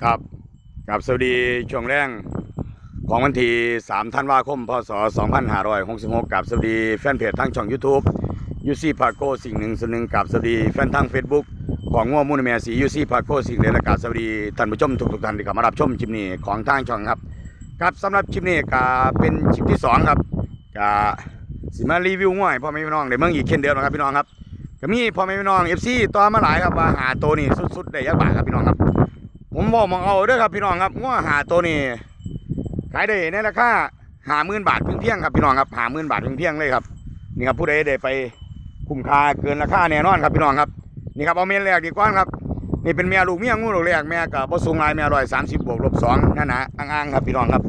ครับกับสวัสดีช่วงแรงของวันที่3ธันวาคม พศ 2566 กับสวัสดีแฟนเพจทางช่อง YouTube ยูซี่พาโกสิ่งหนึ่งส่วนหนึ่งกับสวัสดีแฟนทาง Facebook ของง่วมูลแมสียูซี่พาโกสิ่งเดลกับสวัสดีท่านผู้ชมทุกๆท่านที่เข้ามารับชมคลิปนี้ของทางช่องครับครับสำหรับคลิปนี้ก็เป็นคลิปที่สองครับก็สิมารีวิวง่วยพ่อแม่พี่น้องในเมืองอีกเช่นเดิมนะครับพี่น้องครับก็มีพ่อแม่พี่น้อง FC ต่อมาหลายครับว่าหาตัวนี้สุดๆได้ยักบาทครับพี่น้องครับ ผมบอกมองเอาเด้อครับพี่น้องครับง้อหาตัวนี้ขายได้ในราคาหาหมื่นบาทเพียงเพียงครับพี่น้องครับหาหมื่นบาทเพียงเพียงเลยครับนี่ครับผู้ใดได้ไปคุ้มค่าเกินราคาแน่นอนครับพี่น้องครับนี่ครับเอาเมียแรกดีกว่าครับนี่เป็นเมียลูกเมียงูลูกแรกแม่กับบ่สูงลายแม่ร้อยสามสิบบวกลบสองนั่นนะอ่างๆครับพี่น้องครับ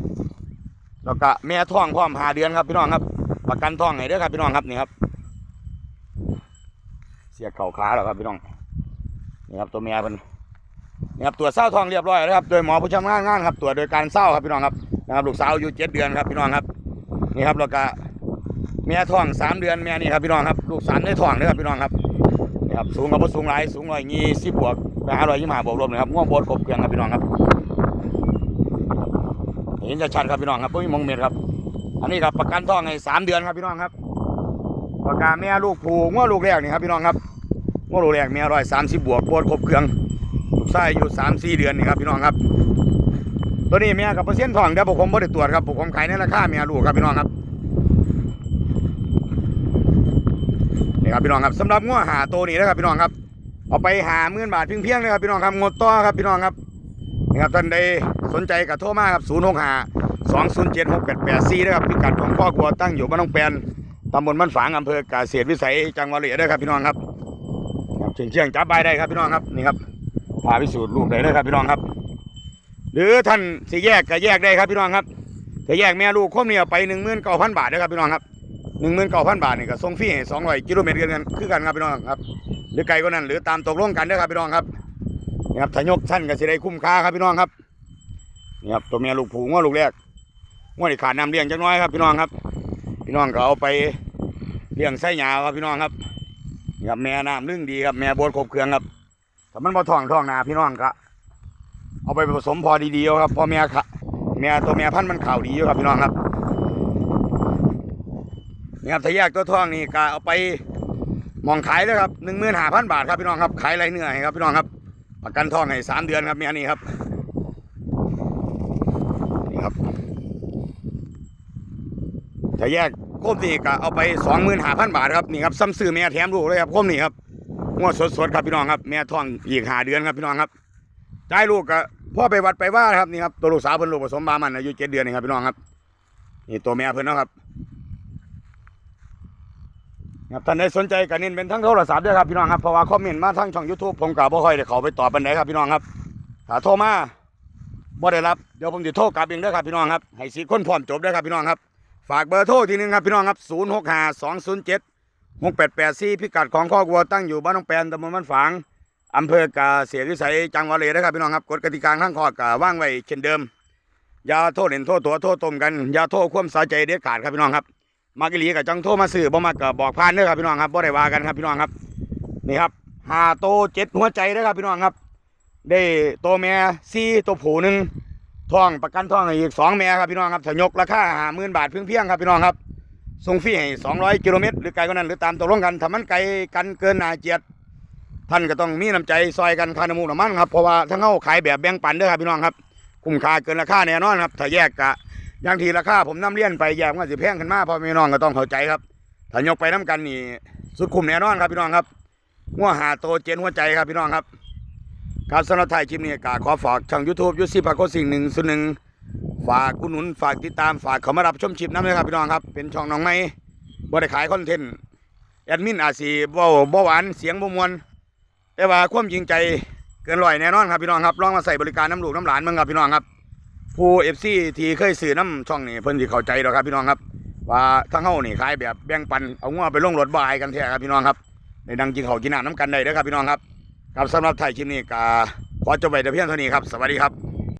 แล้วก็แม่ท้องพร้อมหาเดือนครับพี่น้องครับ ประกันท้องให้เด้อครับพี่น้องครับนี่ครับ เสียเข่าขาแล้วครับพี่น้องนี่ครับตัวเมียเป็น นี่ครับตัวจเศร้าทองเรียบร้อยแล้วครับโดยหมอผู้ชำนาญงานครับตรวจโดยการเศร้าครับพี่น้องครับนะครับลูกสาวอายุเจ็ดเดือนครับพี่น้องครับนี่ครับแล้วก็เมียท้องสามเดือนเมียนี่ครับพี่น้องครับลูกสามได้ท้องเลยครับพี่น้องครับนี่ครับสูงกับสูงหลายสูงร้อยยี่สิบบวกไปหาร้อยยี่ห้าบวกลบนะครับง่วงบดครบเครื่องครับพี่น้องครับเห็นจะชัดครับพี่น้องครับไม่มีมองเม็ดครับอันนี้ครับประกันท้องให้สามเดือนครับพี่น้องครับประกันแม่ลูกผูง่วงลูกแรกนี่ครับพี่น้องครับง่วงลูกแรกเมียร้อยสามสิบบวกบดครบเครื่อง ลูกชายอายุสามสี่เดือนนี่ครับพี่น้องครับ ตัวนี้แม่กับเปอร์เซ็นต์ทองเดี๋ยวผมไม่ได้ตรวจครับผมขายในราคาแม่ลูกครับพี่น้องครับนี่ครับพี่น้องครับสำหรับง้อหาตัวนี้นะครับพี่น้องครับ เอาไปหาหมื่นบาทเพียงๆเลยครับพี่น้องครับงดต่อครับพี่น้องครับนี่ครับท่านใดสนใจกับโทรมาครับศูนย์หกห้าสองศูนย์เจ็ดหกแปดแปดสี่นะครับพิกัดของพ่อครัวตั้งอยู่บ้านน้องแปนตำบลบ้านฝางอำเภอกาเกษตรวิสัยจังหวัดเลยเด้ครับพี่น้องครับเชียงเชียงจับใบได้ครับพี่น้องครับนี่ครับ พาพิสูจน์รูปได้เลยครับพี่น้องครับ หรือท่านสิแยกก็แยกได้ครับพี่น้องครับถ้าแยกแม่ลูกคมเนี่ยไปหนึ่งหมื่นเก้าพันบาทนะครับพี่น้องครับหนึ่งหมื่นเก้าพันบาทนี่ก็ส่งฟรีสองร้อยกิโลเมตรกันคือกันครับพี่น้องครับ หรือไกลกว่านั้นหรือตามตกลงกันเด้ครับพี่น้องครับนี่ครับถ้ายกท่านก็สิได้คุ้มค่าครับพี่น้องครับนี่ครับตัวเมียลูกผูง้อลูกแรกง้อที่ขาดน้ำเลี้ยงจังน้อยครับพี่น้องครับ พี่น้องก็เอาไปเลี้ยงไส้หยาครับพี่น้องครับนี่ครับแม่น้ำลึ่งดีครับแม่บดครบเครื่องครับ ถ้ามันบ่ท้องท้องนาพี่น้องก็เอาไปผสมพอดีๆครับพอแม่ค่ะแม่ตัวแม่พันธุ์มันข่าวดีอยู่ครับพี่น้องครับนี่ครับถ้าแยกตัวท้องนี่ก็เอาไปมองขายเลยครับหนึ่งหมื่นห้าพันบาทครับพี่น้องครับขายไรเนื้อให้ครับพี่น้องครับ ประกันท้องให้สามเดือนครับแม่นี่ครับนี่ครับถ้าแยกโคมนี่ก็เอาไปสองหมื่นห้าพันบาทครับนี่ครับซ้ำซื้อแม่แถมลูกเลยครับโคมนี่ครับ งวดสดๆครับพี่น้องครับ แม่ท้องอีกหาเดือนครับพี่น้องครับจ่ายลูกก็พ่อไปวัดไปว่าครับนี่ครับตัวลูกสาวเพิ่นลูกผสมบามันอายุเจ็ดเดือนนี่ครับพี่น้องครับนี่ตัวแม่เพิ่นนะครับครับท่านใดสนใจก็เน้นเป็นทั้งโทรศัพท์ด้วยครับพี่น้องครับเพราะว่าคอมเมนต์มาทั้งช่อง YouTube ผมก็บ่ค่อยได้เข้าไปตอบปานใดครับพี่น้องครับถ้าโทรมาบ่ได้รับเดี๋ยวผมจะโทรกลับเองด้อครับพี่น้องครับให้สิทธิ์คนพร้อมจบด้อครับพี่น้องครับฝากเบอร์โทรทีหนึงครับพี่น้องครับ065 207หก แปดแปดสี่พิกัดของข้อกวัวตั้งอยู่บ้านน้องแปนตำบลบ้านฝางอำเภอกาเสียวิสัยจังหวัดเลยนะครับพี่น้องครับกฎกติกาข้างข้อกาว่างไว้เช่นเดิมอย่าโทษเห็นโทษตัวโทษตมกันอย่าโทษความสาใจเด็ดขาดครับพี่น้องครับมากอีหลีกับจังโทษมาสื่อบ่มากับบอกพานเด้อครับพี่น้องครับบ่ได้ว่ากันครับพี่น้องครับนี่ครับหาโตเจ็ดหัวใจเด้อครับพี่น้องครับ ได้โตแม่สี่ตัวผูหนึ่งท้องประกันท้องอีกสองแม่ครับพี่น้องครับถยกราคาหาหมื่นบาทเพียงๆครับพี่น้องครับ ส่งฟรีให้200กิโลเมตรหรือไกลกว่านั้นหรือตามตกลงกันถ้ามันไกลกันเกินนาเจียดท่านก็ต้องมีน้ำใจซอยกันคาน้ำมูกน้ำมันครับเพราะว่าทั้งเขาขายแบบแบ่งปันด้อครับพี่น้องครับ คุ้มค่าเกินราคาแน่นอนครับถ้าแยกกะอย่างที่ราคาผมนำเลี้ยนไปแยกมันสิแพงขึ้นมาเพราะพี่น้องก็ต้องเข้าใจครับถ้ายกไปน้ำกันนี่สุดคุ้มแน่นอนครับพี่น้องครับหัวหาโตเจนหัวใจครับพี่น้องครับ ครับสำหรับถ่ายคลิปนี้ก็ขอฝากช่องยูทูบยูซีพาโกสิ่งหนึ่งส่วนหนึ่ง ฝากกุณหนุนฝากติดตามฝากเขามารับชมคลิปน้ำเลยครับพี่น้องครับ เป็นช่องน้องไม้บ่ได้ขายคอนเทนต์แอดมินอาจสีบ่บ่หวานเสียงบ่มวนแต่ว่าความจริงใจเกินร้อยแน่นอนครับพี่น้องครับลองมาใส่บริการน้ำลูกน้ำหลานมืองครับพี่น้องครับ ผู้เอฟซีที่เคยซื้อน้ำช่องนี่เพิ่นสิเข้าใจดอกครับพี่น้องครับ ว่าทั้งเฮานี่ขายแบบแบ่งปันเอางัวไปลงรถบ่ายกันแท้ครับพี่น้องครับในดังกินข้ากินน้ำน้ำกันได้เด้อครับพี่น้องครับครับสำหรับไทยคลิปนี้ก็ขอจบไว้แต่เพียงเท่านี้ครับสวัสดีครับ